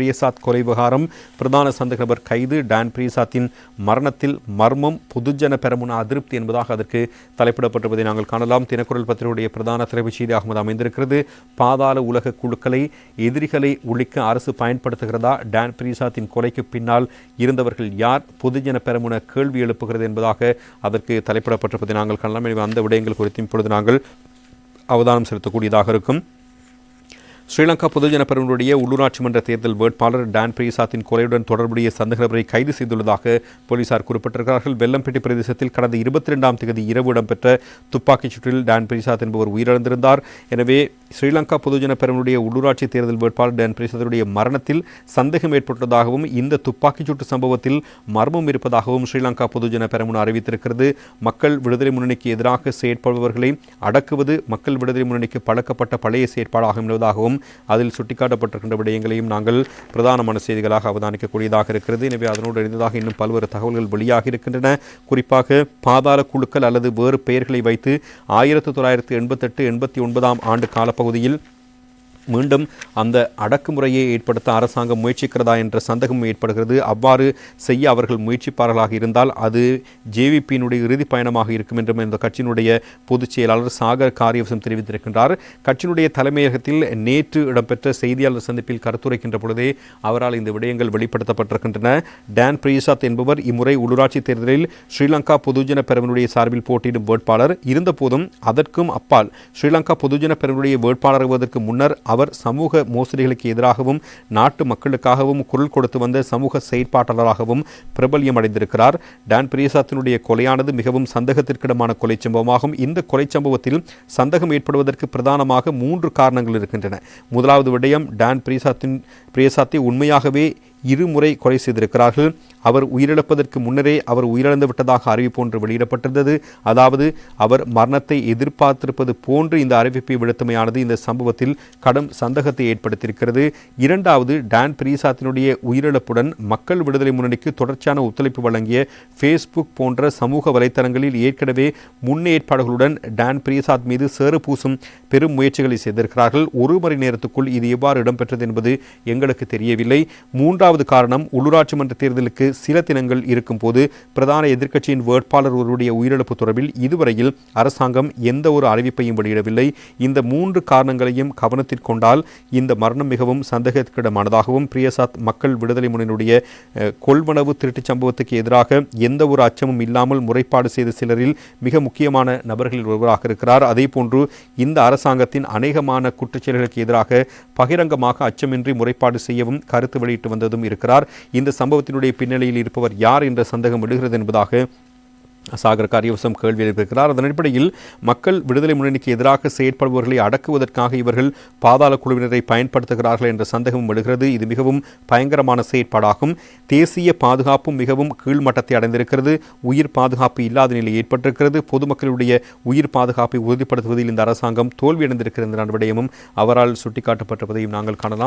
பிரியசாத் கொலை விவகாரம் பிரதான சந்தேக நபர் கைது டான் பிரியசாத்தின் மரணத்தில் மர்மம் பொதுஜன பெரமுன அதிருப்தி என்பதாக அதற்கு தலைப்பிடப்பட்டிருப்பதை நாங்கள் காணலாம். தினக்குரல் பத்திரிகையுடைய பிரதான தலைப்புச் செய்தி அகமது அமைந்திருக்கிறது. பாதாள உலக குழுக்களை எதிரிகளை ஒழிக்க அரசு பயன்படுத்துகிறதா? டான் பிரியசாத்தின் கொலைக்கு பின்னால் இருந்தவர்கள் யார்? பொதுஜன பெரமுன கேள்வி எழுப்புகிறது என்பதாக அதற்கு தலைப்பிடப்பட்டிருப்பதை நாங்கள் காணலாம். எனவே அந்த விடயங்கள் குறித்து இப்பொழுது நாங்கள் அவதானம் செலுத்தக்கூடியதாக இருக்கும். ஸ்ரீலங்கா பொதுஜன பெருமனுடைய உள்ளூராட்சி மன்ற தேர்தல் வேட்பாளர் டான் பிரியசாத்தின் கொலையுடன் தொடர்புடைய சந்தேகநபரை கைது செய்துள்ளதாக போலீசார் குறிப்பிட்டிருக்கிறார்கள். வெள்ளம்பேட்டை பிரதேசத்தில் கடந்த இருபத்தி ரெண்டாம் தேதி இரவு இடம்பெற்ற துப்பாக்கிச் சூட்டில் டான் பிரிசாத் என்பவர் உயிரிழந்திருந்தார். எனவே ஸ்ரீலங்கா பொதுஜன பெருமனுடைய உள்ளூராட்சி தேர்தல் வேட்பாளர் டான் பிரிசாத்துடைய மரணத்தில் சந்தேகம் ஏற்பட்டுள்ளதாகவும் இந்த துப்பாக்கிச் சூட்டு சம்பவத்தில் மர்மம் இருப்பதாகவும் ஸ்ரீலங்கா பொதுஜன பெருமுன் அறிவித்திருக்கிறது. மக்கள் விடுதலை முன்னணிக்கு எதிராக செயற்படுபவர்களை அடக்குவது மக்கள் விடுதலை முன்னணிக்கு பழக்கப்பட்ட பழைய செயற்பாடாகும் என்பதாகவும் அதில் சுட்டிக்காட்டப்பட்டிருக்கின்ற விடயங்களையும் நாங்கள் பிரதானமான செய்திகளாக அவதானிக்கக்கூடியதாக இருக்கிறது. எனவே அதனோடு இணைந்ததாக இன்னும் பல்வேறு தகவல்கள் வெளியாக இருக்கின்றன. குறிப்பாக பாதாள குழுக்கள் அல்லது வேறு பெயர்களை வைத்து ஆயிரத்தி தொள்ளாயிரத்தி எண்பத்தெட்டு எண்பத்தி ஒன்பதாம் ஆண்டு காலப்பகுதியில் மீண்டும் அந்த அடக்குமுறையை ஏற்படுத்த அரசாங்கம் முயற்சிக்கிறதா என்ற சந்தேகம் ஏற்படுகிறது. அவ்வாறு செய்ய அவர்கள் முயற்சிப்பார்களாக இருந்தால் அது ஜேவிபியினுடைய இறுதி பயணமாக இருக்கும் என்றும் இந்த கட்சியினுடைய பொதுச் செயலாளர் சாகர் காரியவசம் தெரிவித்திருக்கின்றார். கட்சியினுடைய தலைமையகத்தில் நேற்று இடம்பெற்ற செய்தியாளர் சந்திப்பில் கருத்துரைக்கின்ற பொழுதே அவரால் இந்த விடயங்கள் வெளிப்படுத்தப்பட்டிருக்கின்றன. டான் பிரிசாத் என்பவர் இம்முறை உள்ளூராட்சி தேர்தலில் ஸ்ரீலங்கா பொதுஜன பெருமனுடைய சார்பில் போட்டியிடும் வேட்பாளர். இருந்தபோதும் அதற்கும் அப்பால் ஸ்ரீலங்கா பொதுஜன பெருவனுடைய வேட்பாளர் வருவதற்கு முன்னர் அவர் சமூக மோசடிகளுக்கு எதிராகவும் நாட்டு மக்களுக்காகவும் குரல் கொடுத்து வந்த சமூக செயற்பாட்டாளராகவும் பிரபல்யம் அடைந்திருக்கிறார் டான் பிரியசாத்தினுடைய கொலையானது மிகவும் சந்தேகத்திற்கிடமான கொலை சம்பவமாகும் இந்த கொலை சம்பவத்தில் சந்தேகம் ஏற்படுவதற்கு பிரதானமாக மூன்று காரணங்கள் இருக்கின்றன. முதலாவது விடயம் டான் பிரியசாத்தின் பிரியசாத்தை உண்மையாகவே இருமுறை கொலை செய்திருக்கிறார்கள். அவர் உயிரிழப்பதற்கு முன்னரே அவர் உயிரிழந்து விட்டதாக அறிவிப்பு ஒன்று வெளியிடப்பட்டிருந்தது. அதாவது அவர் மரணத்தை எதிர்பார்த்திருப்பது போன்று இந்த அறிவிப்பை விடுத்தமையானது இந்த சம்பவத்தில் கடும் சந்தேகத்தை ஏற்படுத்தியிருக்கிறது. இரண்டாவது டான் பிரிசாத்தினுடைய உயிரிழப்புடன் மக்கள் விடுதலை முன்னணிக்கு தொடர்ச்சியான ஒத்துழைப்பு வழங்கிய ஃபேஸ்புக் போன்ற சமூக வலைத்தளங்களில் ஏற்கனவே முன்னேற்பாடுகளுடன் டான் பிரீசாத் மீது சேறு பூசும் பெரும் முயற்சிகளை செய்திருக்கிறார்கள். ஒரு மணி நேரத்துக்குள் இது எவ்வாறு இடம்பெற்றது என்பது எங்களுக்கு தெரியவில்லை. மூன்றாவது காரணம் உள்ளூராட்சி மன்ற தேர்தலுக்கு சில தினங்கள் இருக்கும் போது பிரதான எதிர்க்கட்சியின் வேட்பாளர் ஒருவருடைய உயிரிழப்பு தொடர்பில் இதுவரையில் அரசாங்கம் எந்த ஒரு அறிவிப்பையும் வெளியிடவில்லை. இந்த மூன்று காரணங்களையும் கவனத்தில் கொண்டால் இந்த மரணம் மிகவும் சந்தேகத்திடமானதாகவும் பிரியசாத் மக்கள் விடுதலை முன்னணியுடைய கொள்வனவு திருட்டுச் சம்பவத்துக்கு எதிராக எந்த ஒரு அச்சமும் இல்லாமல் முறைப்பாடு செய்த சிலரில் மிக முக்கியமான நபர்களில் ஒருவராக இருக்கிறார். அதே போன்று இந்த அரசாங்கத்தின் அநேகமான குற்றச்செயல்களுக்கு எதிராக பகிரங்கமாக அச்சமின்றி முறைப்பாடு செய்யவும் கருத்து வெளியிட்டு வந்ததும் இருக்கிறார். இந்த சம்பவத்தினுடைய பின்னணியில் இருப்பவர் யார் என்ற சந்தேகம் விடுகிறது என்பதாக சாகர் காரியவசம் கேள்வி எழுப்பியிருக்கிறார். அதன் அடிப்படையில் மக்கள் விடுதலை முன்னணிக்கு எதிராக செயற்படுபவர்களை அடக்குவதற்காக இவர்கள் பாதாள குழுவினரை பயன்படுத்துகிறார்கள் என்ற சந்தேகம் விடுகிறது இது மிகவும் பயங்கரமான செயற்பாடாகும். தேசிய பாதுகாப்பும் மிகவும் கீழ்மட்டத்தை அடைந்திருக்கிறது. உயிர் பாதுகாப்பு இல்லாத நிலை ஏற்பட்டிருக்கிறது. பொதுமக்களுடைய உயிர் பாதுகாப்பை உறுதிப்படுத்துவதில் இந்த அரசாங்கம் தோல்வியடைந்திருக்கிறது என்ற விடயமும் அவரால் சுட்டிக்காட்டப்பட்டிருப்பதையும் நாங்கள் காணலாம்.